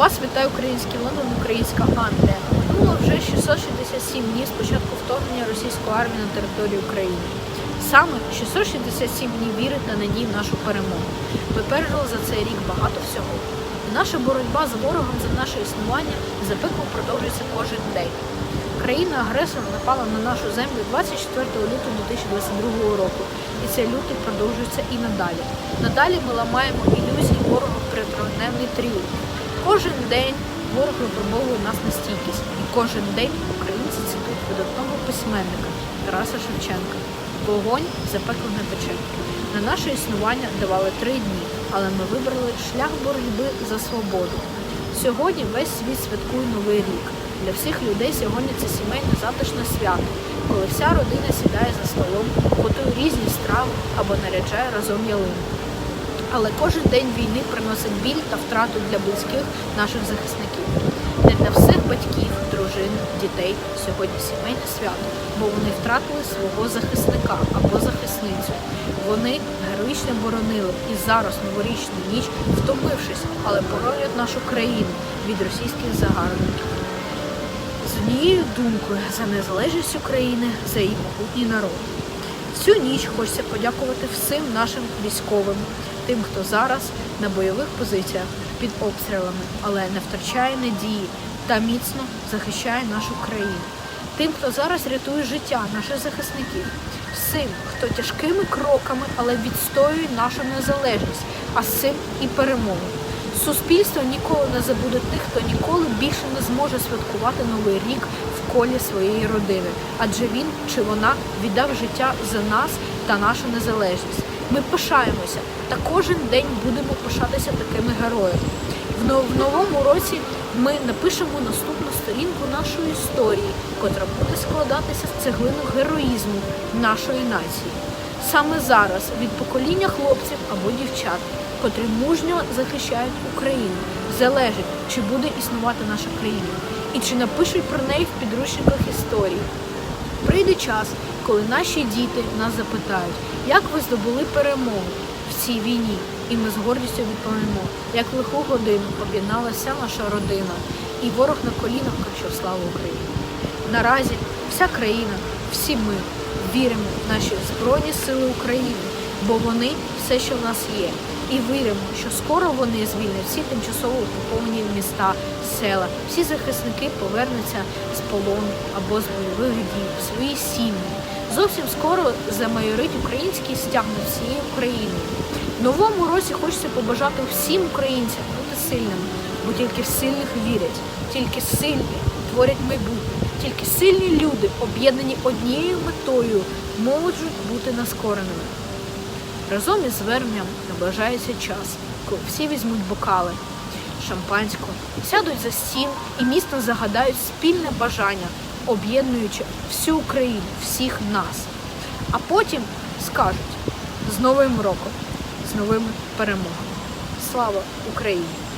Вас вітає український Лондон, українська Англія. Минуло вже 667 днів з початку вторгнення російської армії на територію України. Саме 667 днів вірить на надію в нашу перемогу. Ми пережили за цей рік багато всього. Наша боротьба з ворогом за наше існування запекло продовжується кожен день. Країна-агресор напала на нашу землю 24 лютого 2022 року, і цей лютий продовжується і надалі. Надалі ми ламаємо ілюзії ворога про тріумф. Кожен день ворог випробовує нас на стійкість, і кожен день українці цитують видатного письменника Тараса Шевченка. Вогонь запеклене пече. На наше існування давали три дні, але ми вибрали шлях боротьби за свободу. Сьогодні весь світ святкує новий рік. Для всіх людей сьогодні це сімейне затишне свято, коли вся родина сідає за столом, готує різні страви або наряджає разом ялину. Але кожен день війни приносить біль та втрату для близьких наших захисників. Не для всіх батьків, дружин, дітей сьогодні сімейне свято, бо вони втратили свого захисника або захисницю. Вони героїчно боронили і зараз новорічну ніч, втомившись, але боронять нашу країну від російських загарбників. З однією думкою за незалежність України, за її могутній народ. Всю ніч хочеться подякувати всім нашим військовим, тим, хто зараз на бойових позиціях під обстрілами, але не втрачає надії та міцно захищає нашу країну. Тим, хто зараз рятує життя наших захисників, всім, хто тяжкими кроками, але відстоює нашу незалежність, а з цим і перемогу. Суспільство ніколи не забуде тих, хто ніколи більше не зможе святкувати новий рік колі своєї родини, адже він чи вона віддав життя за нас та нашу незалежність. Ми пишаємося та кожен день будемо пишатися такими героями. В новому році ми напишемо наступну сторінку нашої історії, котра буде складатися з цеглинок героїзму нашої нації. Саме зараз від покоління хлопців або дівчат, котрі мужньо захищають Україну, залежить, чи буде існувати наша країна, і чи напишуть про неї в підручниках історії. Прийде час, коли наші діти нас запитають, як ви здобули перемогу в цій війні, і ми з гордістю відповімо, як в лиху годину об'єдналася наша родина, і ворог на колінах кричав слава Україні. Наразі вся країна, всі ми віримо в наші Збройні Сили України, бо вони все, що в нас є. І віримо, що скоро вони звільнять всі тимчасово окуповані міста, села, всі захисники повернуться з полону або з бойових дій в свої сім'ї. Зовсім скоро замайорить український стяг над всією Україною. В новому році хочеться побажати всім українцям бути сильними, бо тільки сильних вірять, тільки сильні творять майбутнє, тільки сильні люди, об'єднані однією метою, можуть бути наскореними. Разом із зверненням наближається час, коли всі візьмуть бокали, шампанську, сядуть за стіл і міцно загадають спільне бажання, об'єднуючи всю Україну, всіх нас. А потім скажуть з Новим роком, з новими перемогами. Слава Україні!